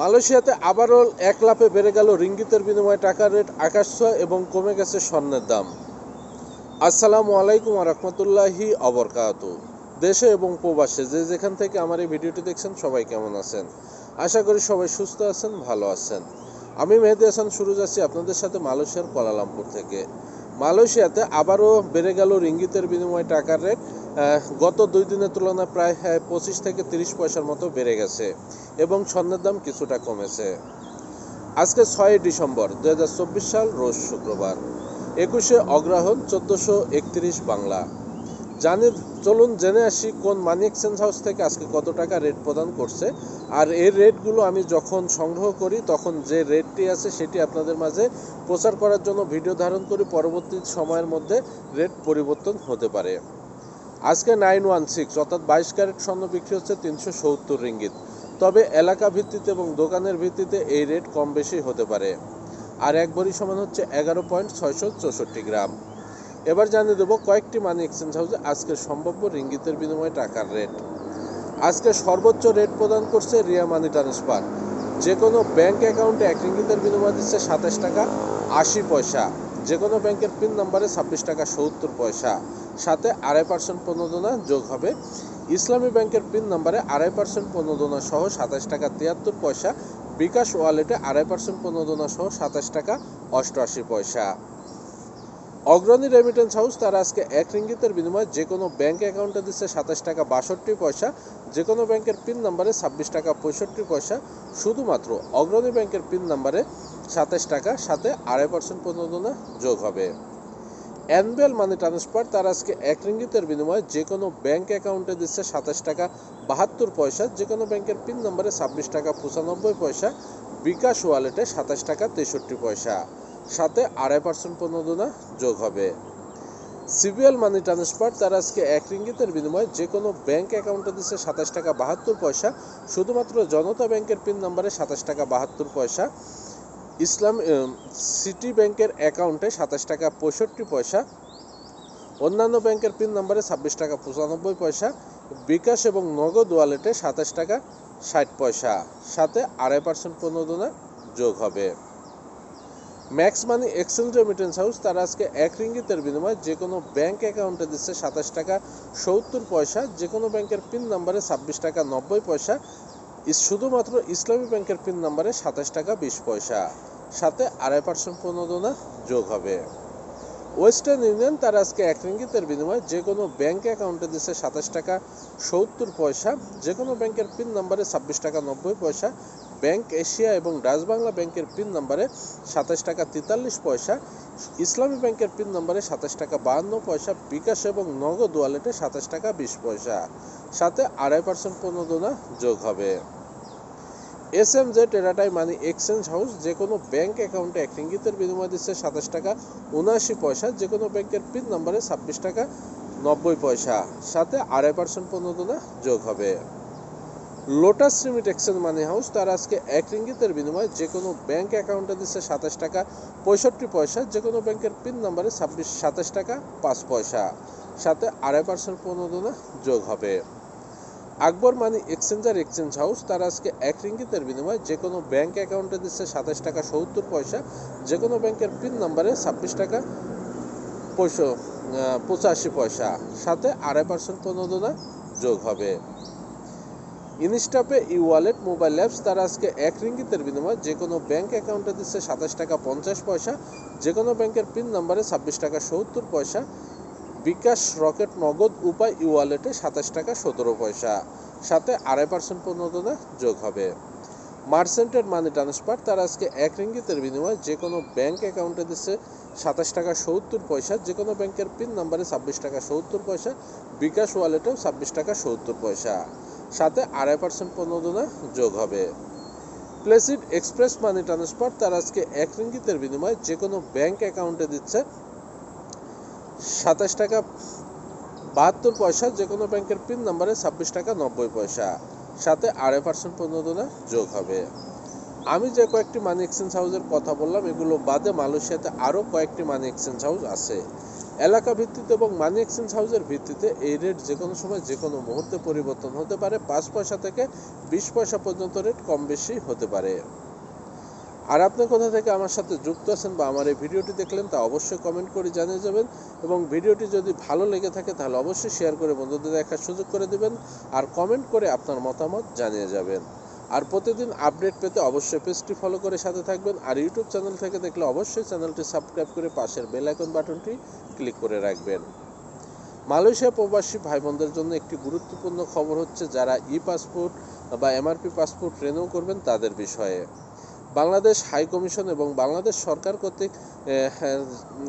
মালয়েশিয়াতে আবারও এক লাফে বেড়ে গেল রিঙ্গিতের বিনিময়ে টাকার রেট, আকাশ এবং কমে গেছে স্বর্ণের দাম। আসসালামু আলাইকুম রহমতুল্লাহি অবরকাত দেশে এবং প্রবাসে যে যেখান থেকে আমার এই ভিডিওটি দেখছেন, সবাই কেমন আছেন? আশা করি সবাই সুস্থ আছেন, ভালো আছেন। আমি মেহেদি হাসান, শুরু যাচ্ছি আপনাদের সাথে মালয়েশিয়ার কোয়ালালামপুর থেকে। মালয়েশিয়াতে আবারও বেড়ে গেল রিঙ্গিতের বিনিময়ে টাকার রেট গত দুই দিনের তুলনায় প্রায় পঁচিশ থেকে তিরিশ পয়সার মতো বেড়ে গেছে এবং স্বর্ণের দাম কিছুটা কমেছে। আজকে ছয়ই ডিসেম্বর দু হাজার চব্বিশ সাল, রোজ শুক্রবার। একুশে অগ্রহণ চোদ্দোশো একত্রিশ বাংলা। জানি, চলুন জেনে আসি কোন মানি এক্সচেঞ্জ হাউস থেকে আজকে কত টাকা রেট প্রদান করছে। আর এই রেটগুলো আমি যখন সংগ্রহ করি, তখন যে রেটটি আছে সেটি আপনাদের মাঝে প্রচার করার জন্য ভিডিও ধারণ করি। পরবর্তী সময়ের মধ্যে রেট পরিবর্তন হতে পারে। আজকে নাইন ওয়ান সিক্স অর্থাৎ বাইশ ক্যারেট স্বর্ণ বিক্রি হচ্ছে তিনশো সত্তর রিঙ্গিত। তবে এলাকা ভিত্তিতে এবং দোকানের ভিত্তিতে এই রেট কম বেশি হতে পারে। আর এক ভরি সমান হচ্ছে এগারো পয়েন্ট ছয়শো চৌষট্টি গ্রাম। এবার জানিয়ে দেবো কয়েকটি মানি এক্সচেঞ্জ হাউসে আজকের সম্ভাব্য রিঙ্গিতের বিনিময়ে টাকার রেট। আজকে সর্বোচ্চ রেট প্রদান করছে রিয়া মানি ট্রান্সফার। যে কোনো ব্যাংক অ্যাকাউন্টে এক রিঙ্গিতের বিনিময় দিচ্ছে সাতাশ টাকা আশি পয়সা। যে কোনো ব্যাংকের পিন নাম্বারে ছাব্বিশ টাকা সত্তর পয়সা। সাথে আড়াই পার্সেন্ট প্রণোদনা যোগ হবে। ইসলামী ব্যাংকের পিন নাম্বারে আড়াই পার্সেন্ট প্রণোদনা সহ সাতাশ টাকা তিয়াত্তর পয়সা। বিকাশ ওয়ালেটে আড়াই পার্সেন্ট প্রণোদনা সহ সাতাশ টাকা অষ্টআশি পয়সা। অগ্রণী রেমিটেন্স হাউস তারা আজকে এক রিঙ্গিতের বিনিময়ে যে কোনো ব্যাংক অ্যাকাউন্টে দিচ্ছে সাতাশ টাকা বাষট্টি পয়সা যে কোনো ব্যাংকের পিন নাম্বারে ছাব্বিশ টাকা পঁয়ষট্টি পয়সা। শুধুমাত্র অগ্রণী ব্যাংকের পিন নাম্বারে সাতাশ টাকা, সাথে আড়াই পার্সেন্ট প্রণোদনা যোগ হবে। অ্যানুয়াল মানি ট্রান্সফার তার আজকে এক রিঙ্গিতের বিনিময়ে যে কোনো ব্যাংক অ্যাকাউন্টে দিচ্ছে সাতাশ টাকা বাহাত্তর পয়সা, যে কোনো ব্যাংকের পিন নম্বরে ছাব্বিশ টাকা পঁচানব্বই পয়সা, বিকাশ ওয়ালেটে সাতাশ টাকা তেষট্টি পয়সা। সাথে আড়াই পার্সেন্ট প্রণোদনা যোগ হবে। সিবিএল মানি ট্রান্সফার তার আজকে এক রিঙ্গিতের বিনিময়ে যে কোনো ব্যাঙ্ক অ্যাকাউন্টে দিচ্ছে সাতাশ টাকা বাহাত্তর পয়সা, শুধুমাত্র জনতা ব্যাংকের পিন নম্বরে সাতাশ টাকা বাহাত্তর পয়সা ইসলাম সিটি ব্যাংকের অ্যাকাউন্টে সাতাশ টাকা পঁয়ষট্টি পয়সা, অন্যান্য ব্যাংকের পিন নম্বরে ছাব্বিশ টাকা পঁচানব্বই পয়সা, বিকাশ এবং নগদ ওয়ালেটে সাতাশ টাকা ষাট পয়সা। সাথে আড়াই পার্সেন্ট প্রণোদনা যোগ হবে। Max money exchange remittance house তারা আজকে এক রিঙ্গিতের বিনিময়ে যে কোনো ব্যাংক অ্যাকাউন্টে দিচ্ছে সাতাশ টাকা সত্তর পয়সা যে কোনো ব্যাংকের পিন নম্বরে ছাব্বিশ টাকা নব্বই পয়সা শুধুমাত্র ইসলামী ব্যাংকের পিন নাম্বারে সাতাশ টাকা বিশ পয়সা। সাথে আড়াই পার্সেন্ট প্রণোদনা যোগ হবে। ওয়েস্টার্ন ইউনিয়ন তার আজকে এক রিঙ্গিতের বিনিময়ে যে কোনো ব্যাংক অ্যাকাউন্টে দিচ্ছে সাতাশ টাকা সত্তর পয়সা, যে কোনো ব্যাংকের পিন নাম্বারে ছাব্বিশ টাকা নব্বই পয়সা ব্যাংক এশিয়া এবং ডাচ বাংলা ব্যাংকের পিন নম্বরে সাতাশ টাকা তেতাল্লিশ পয়সা, ইসলামী ব্যাংকের পিন নম্বরে সাতাশ টাকা বাহান্ন পয়সা, বিকাশ এবং নগদ ওয়ালেটে সাতাশ টাকা বিশ পয়সা। সাথে আড়াই পার্সেন্ট প্রণোদনা যোগ হবে। এস এম জে টেরাটাই মানি এক্সচেঞ্জ হাউস যে কোনো ব্যাংক অ্যাকাউন্টে এক রিঙ্গিতের বিনিময় দিচ্ছে সাতাশ টাকা উনআশি পয়সা যে কোনো ব্যাংকের পিন নম্বরে ছাব্বিশ টাকা নব্বই পয়সা। সাথে আড়াই পার্সেন্ট প্রণোদনা যোগ হবে। Lotus remit exchange money house তার আজকে এক রিঙ্গিতের বিনিময়ে যে কোনো ব্যাংক অ্যাকাউন্টে দিচ্ছে সাতাশ টাকা, পঁয়ষট্টি পয়সা যে কোনো ব্যাংকের পিন নাম্বারে ছাব্বিশ, সাতাশ টাকা, পাঁচ পয়সা। সাথে আড়াই পার্সেন্ট প্রণোদনা যোগ হবে। Akbar money exchanger exchange house তার আজকে এক রিঙ্গিতের বিনিময়ে যে কোনো ব্যাংক অ্যাকাউন্টে দিচ্ছে সাতাশ টাকা, সত্তর পয়সা যে কোনো ব্যাংকের পিন নাম্বারে ছাব্বিশ টাকা পঁচাশি পয়সা। সাথে আড়াই পার্সেন্ট প্রণোদনা যোগ হবে। Instapay e wallet, mobile apps, তারা আজকে এক রিঙ্গিতের বিনিময়ে যে কোনো ব্যাংক অ্যাকাউন্টে দিচ্ছে সাতাশ টাকা পঞ্চাশ পয়সা, যে কোনো ব্যাংকের পিন নাম্বারে ছাব্বিশ টাকা সত্তর পয়সা। বিকাশ রকেট নগদ উপায় ই ওয়ালেটে সাতাশ টাকা সতেরো পয়সা। সাথে আড়াই পার্সেন্ট প্রণোদনা যোগ হবে। মার্সেন্টেড মানি ট্রান্সফার, তার আজকে এক রিঙ্গিতের বিনিময়ে যে কোনো ব্যাংক অ্যাকাউন্টে দিচ্ছে সাতাশ টাকা সত্তর পয়সা, যে কোনো ব্যাংকের পিন নাম্বারে ছাব্বিশ টাকা সত্তর পয়সা, বিকাশ ওয়ালেটেও ছাব্বিশ টাকা সত্তর পয়সা। সাথে আড়াই পার্সেন্ট প্রণোদনা যোগ হবে। প্লেসিড এক্সপ্রেস মানি ট্রান্সফার তার আজকে এক রিঙ্গিতের বিনিময়ে যে কোনো ব্যাংক অ্যাকাউন্টে দিচ্ছে সাতাশ টাকা বাহাত্তর পয়সা যে কোনো ব্যাংকের পিন নাম্বারে ছাব্বিশ টাকা নব্বই পয়সা। সাথে আড়াই পার্সেন্ট প্রণোদনা যোগ হবে। আমি যে কয়েকটি মানি এক্সচেঞ্জ হাউসের কথা বললাম, এগুলো বাদে মালয়েশিয়াতে আরও কয়েকটি মানি এক্সচেঞ্জ হাউস আছে। এলাকা ভিত্তিতে এবং মানি এক্সচেঞ্জ হাউসের ভিত্তিতে এই রেট যে কোনো সময় যে কোনো মুহূর্তে পরিবর্তন হতে পারে। পাঁচ পয়সা থেকে বিশ পয়সা পর্যন্ত রেট কম বেশি হতে পারে। আর আপনি কোথা থেকে আমার সাথে যুক্ত আছেন বা আমার এই ভিডিওটি দেখলেন তা অবশ্যই কমেন্ট করে জানিয়ে যাবেন এবং ভিডিওটি যদি ভালো লেগে থাকে তাহলে অবশ্যই শেয়ার করে বন্ধুদের দেখার সুযোগ করে দেবেন আর কমেন্ট করে আপনার মতামত জানিয়ে যাবেন। আর প্রতিদিন আপডেট পেতে অবশ্যই পেজটি ফলো করে সাথে থাকবেন আর ইউটিউব চ্যানেল থেকে দেখলে অবশ্যই চ্যানেলটি সাবস্ক্রাইব করে পাশের বেল আইকন বাটনটি ক্লিক করে রাখবেন। মালয়েশিয়া প্রবাসী ভাই বোনদের জন্য একটি গুরুত্বপূর্ণ খবর হচ্ছে যারা ই পাসপোর্ট বা এমআরপি পাসপোর্ট রিনিউ করবেন তাদের বিষয়ে। বাংলাদেশ হাই কমিশন এবং বাংলাদেশ সরকার কর্তৃক হ্যাঁ,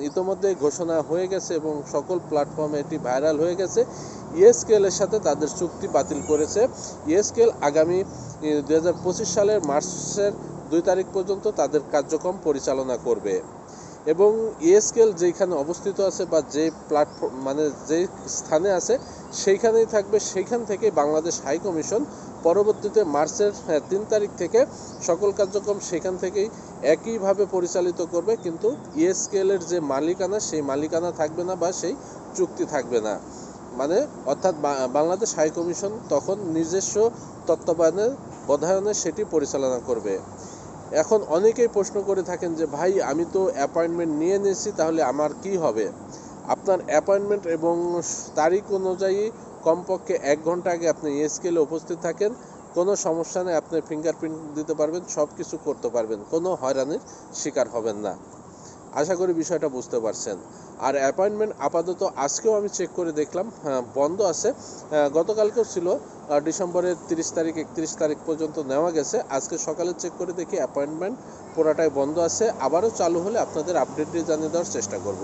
ইতোমধ্যে ঘোষণা হয়ে গেছে এবং সকল প্ল্যাটফর্মে এটি ভাইরাল হয়ে গেছে। ইএসকেএল এর সাথে তাদের চুক্তি বাতিল করেছে। ইএসকেএল আগামী দু হাজার পঁচিশ সালের মার্চের দুই তারিখ পর্যন্ত তাদের কার্যক্রম পরিচালনা করবে। এবং ইএসকেএল যেখানে অবস্থিত আছে বা যে প্ল্যাটফর্ম মানে যে স্থানে আছে সেইখানেই থাকবে। সেইখান থেকে বাংলাদেশ হাই কমিশন পরবর্তীতে মার্চের হ্যাঁ, তিন তারিখ থেকে সকল কার্যক্রম সেখান থেকেই একইভাবে পরিচালিত করবে। কিন্তু ইএসকেলের যে মালিকানা সেই মালিকানা থাকবে না বা সেই চুক্তি থাকবে না। মানে অর্থাৎ বাংলাদেশ হাই কমিশন তখন নিজস্ব তত্ত্বাবধানে, বধায়নে সেটি পরিচালনা করবে। এখন অনেকেই প্রশ্ন করে থাকেন যে, ভাই, আমি তো অ্যাপয়েন্টমেন্ট নিয়ে নিয়েছি, তাহলে আমার কি হবে? আপনার অ্যাপয়েন্টমেন্ট এবং তারিখ অনুযায়ী কমপক্ষে এক ঘণ্টা আগে আপনি ইএসকেলে উপস্থিত থাকেন। কোনো সমস্যা নেই, আপনি ফিঙ্গারপ্রিন্ট দিতে পারবেন সব কিছু করতে পারবেন। কোনো হয়রানির শিকার হবেন না। আশা করি বিষয়টা বুঝতে পারছেন। আর অ্যাপয়েন্টমেন্ট আপাতত আজকেও আমি চেক করে দেখলাম হ্যাঁ, বন্ধ আছে। গতকালকেও ছিল ডিসেম্বরের তিরিশ তারিখ একত্রিশ তারিখ পর্যন্ত নেওয়া গেছে। আজকে সকালে চেক করে দেখি অ্যাপয়েন্টমেন্ট পুরাটাই বন্ধ আছে। আবারও চালু হলে আপনাদের আপডেট দিয়ে জানিয়ে দেওয়ার চেষ্টা করব।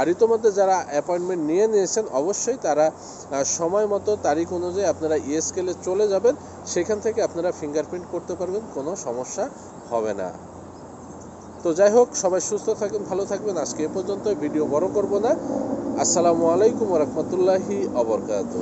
আর ইতোমধ্যে যারা অ্যাপয়েন্টমেন্ট নিয়ে নিয়েছেন অবশ্যই তারা সময় মতো তারিখ অনুযায়ী আপনারা ইএসকেলে চলে যাবেন। সেখান থেকে আপনারা ফিঙ্গারপ্রিন্ট করতে পারবেন কোনো সমস্যা হবে না। তো যাই হোক, সবাই সুস্থ থাকবেন ভালো থাকবেন। আজকে এ পর্যন্ত ভিডিও বড় করব না। আসসালামু আলাইকুম রহমতুল্লাহি অবরকাত